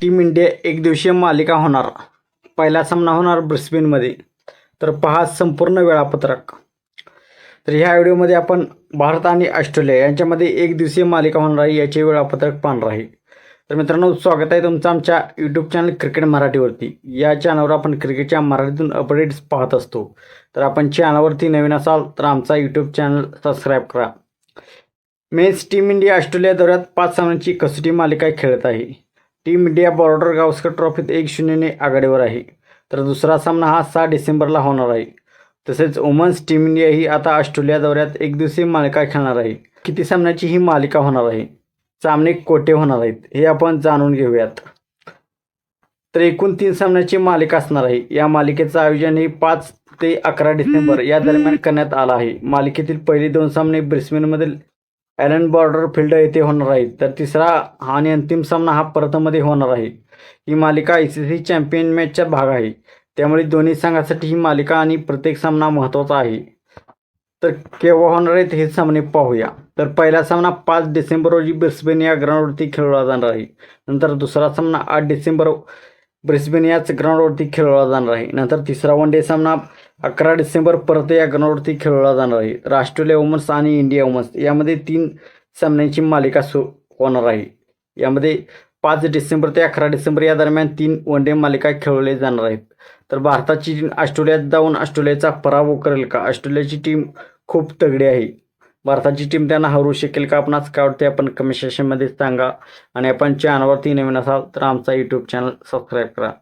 Team India एक दिवसीय मालिका होणार. पहिला सामना होणार ब्रिस्बेनमध्ये. तर पहा संपूर्ण वेळापत्रक. तर ह्या व्हिडिओमध्ये आपण भारत आणि ऑस्ट्रेलिया यांच्यामध्ये एक दिवसीय मालिका होणार आहे याचे वेळापत्रक पाहणार आहे. तर मित्रांनो स्वागत आहे तुमचं आमच्या यूट्यूब चॅनल क्रिकेट मराठीवरती. या चॅनलवर आपण क्रिकेटच्या मराठीतून अपडेट्स पाहत असतो. तर आपण चॅनलवरती नवीन असाल तर आमचा यूट्यूब चॅनल सबस्क्राईब करा. मेन्स टीम इंडिया ऑस्ट्रेलिया दौऱ्यात पाच सामन्यांची कसोटी मालिका खेळत आहे. टीम इंडिया बॉर्डर गावस्कर ट्रॉफीत एक शून्यने आघाडीवर आहे. तर दुसरा सामना हा सहा डिसेंबरला होणार आहे. तसेच वुमन्स टीम इंडिया ही आता ऑस्ट्रेलिया दौऱ्यात एक दिवसीय मालिका खेळणार आहे. किती सामन्याची ही मालिका होणार आहे? सामने कोटे होणार आहेत हे आपण जाणून घेऊयात. तर एकूण तीन सामन्याची मालिका असणार आहे. या मालिकेचं आयोजन हे पाच ते अकरा डिसेंबर या दरम्यान करण्यात आलं आहे. मालिकेतील पहिले दोन सामने ब्रिस्बेनमधील ॲलन बॉर्डर फील्ड येथे होणार आहे. तर तिसरा आणि अंतिम सामना हा परतमध्ये होणार आहे. ही मालिका आय सी सी चॅम्पियन मॅचचा भाग आहे. त्यामुळे दोन्ही संघासाठी ही मालिका आणि प्रत्येक सामना महत्त्वाचा आहे. तर केव्हा होणार आहेत हे सामने पाहूया. तर पहिला सामना पाच डिसेंबर रोजी ब्रिस्बेन या ग्राउंडवरती खेळला जाणार आहे. नंतर दुसरा सामना आठ डिसेंबर ब्रिस्बेन याच ग्राउंडवरती खेळवला जाणार आहे. नंतर तिसरा वन डे सामना अकरा डिसेंबर परत या ग्राउंडवरती खेळवला जाणार आहे. ऑस्ट्रेलिया वुमन्स आणि इंडिया वुमन्स यामध्ये तीन सामन्यांची मालिका सु होणार आहे. यामध्ये पाच डिसेंबर ते अकरा डिसेंबर या दरम्यान तीन वन डे मालिका खेळवले जाणार आहेत. तर भारताची टीम ऑस्ट्रेलियात जाऊन ऑस्ट्रेलियाचा पराभव करेल का? ऑस्ट्रेलियाची टीम खूप तगडी आहे. भारताची टीम त्यांना हरू शकेल का? आपणास काय वाटते आपण कमेंट सेक्शनमध्ये सांगा. आणि आपण चॅनलवरती नवीन असाल तर आमचा यूट्यूब चॅनल सबस्क्राईब करा.